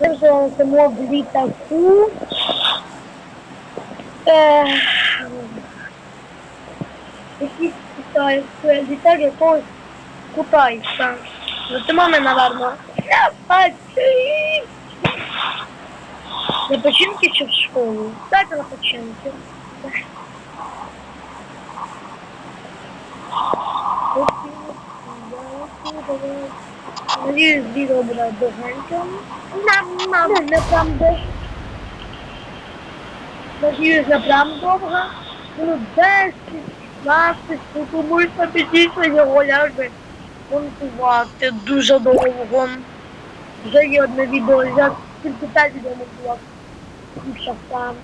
Ми вже летимо в літаку. Якийсь Китай, літак якогось китайця. Летимо ми, напевно. На починки чи в школу? Дайте на починки. Надіюсь, відео буде довгенько. Нам, нам, не прям десь. Надіюсь, не прям довго. Ну, 10, 15, ну, комусь напишіть його, як би монтувати дуже довго. Вже є одне відео, я тільки 5 відео монтував. І сам.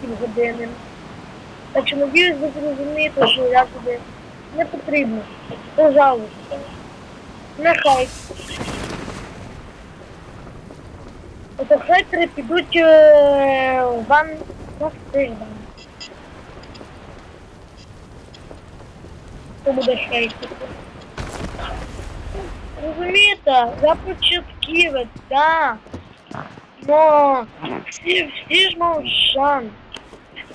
Пів години. Так що надіюсь, ви зрозумієте, що я тобі не потрібно. Пожалуйста. Нехай. Ото хейтери підуть е, вам на тиждень. Хто буде хейтити? Розумієте, я початківець, так. Но всі, всі ж шанс.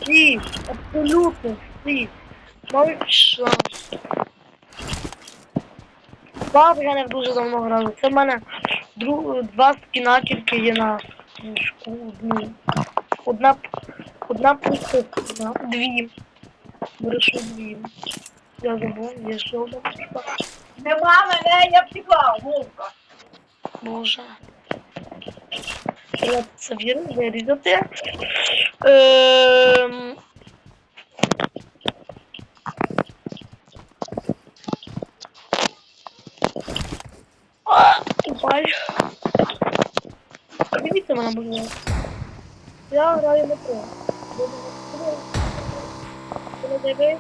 Всі, абсолютно всі. Шанс. Баб я не дуже давно грав. Це в мене друг, два скіна тільки є на мішку. Ну, Одна, одна скіна. Дві. Брешу дві. Я забув, є ще одна мішка. Нема мене, я втекла, вовка. Боже. Я це вірю, вирізати. Ем... Hayır. Bir gittim ben buraya. Ya hayır mutlu. Bunu da be.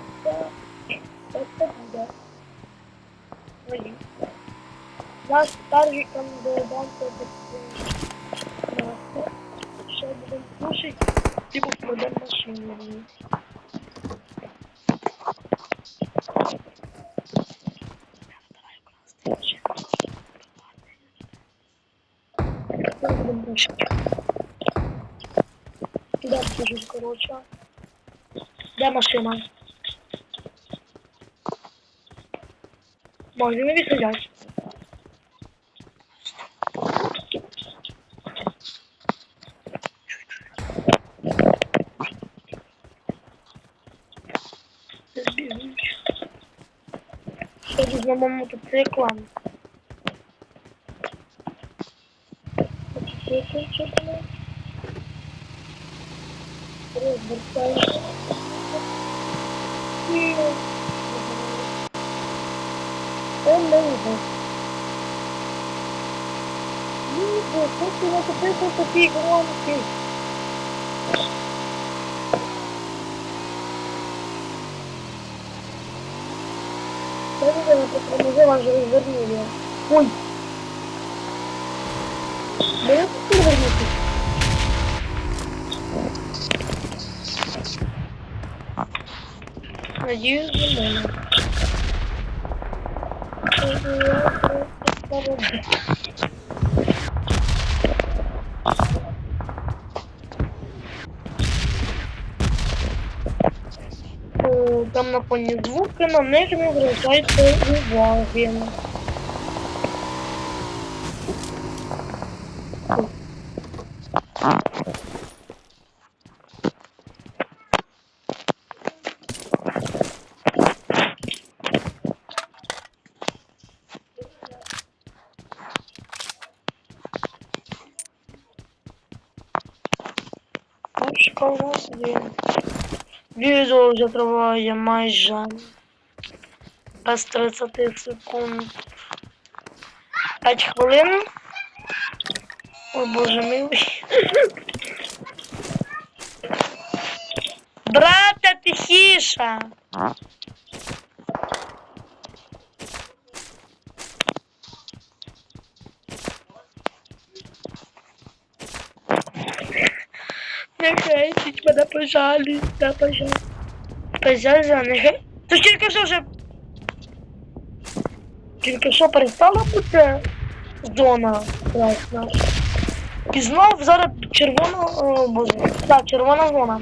Başka bir de. Hayır. Last star yıkan doğudan sebepli. Nasıl? Şöyle bir şey. Bir bakmadan başlayayım. Туди біжу, коротше. Де машина? Може, не відсидять. Збіжуть. Що візьмемо мотоциклом? Мотоцикл, що там? Розвертаєш. І... Амazing. Ніби, поки мотоцикл такий громкий. Правильно, попроможе вам же развернули. Ой. Да Надеюсь, не можно. Там на фоні звуки, на них не звертайте уваги. Пашка у нас є. Відео вже триває майже без 30 секунд. 5 хвилин. О боже милий. Брате, тихіше. Не хейтіть пожалуйста, пожалуйста. Пожалуйста, не хейтіть. Ти ж тільки що вже... Тільки що перестала бути зона красна. І знов зараз червона. О, боже. Так, червона зона.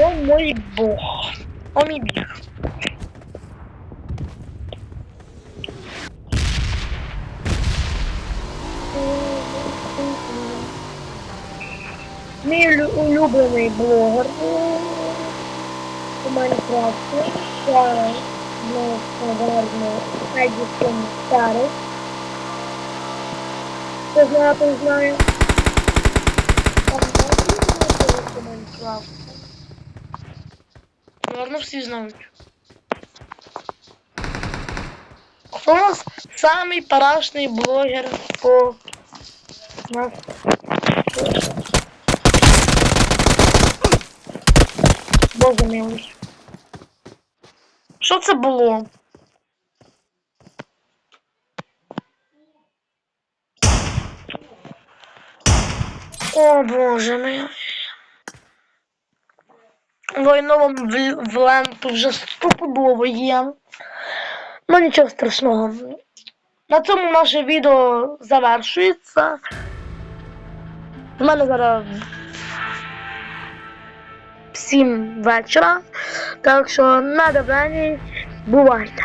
О мой бог. О мій біг. Мій улюблений блогер у Майнкрафті. Зараз знову гарно Едісон Старий. Хто знає, той знає. Там знаєте, у Майнкрафті? Наверно, всі знають. Хто у нас самий парашний блогер по нас? Милий. Що це було? О, боже мій. Войно в, ленту вже стопудово є. Ну нічого страшного. На цьому наше відео завершується. В мене зараз 7 вечора. Так що на добрані бувайте.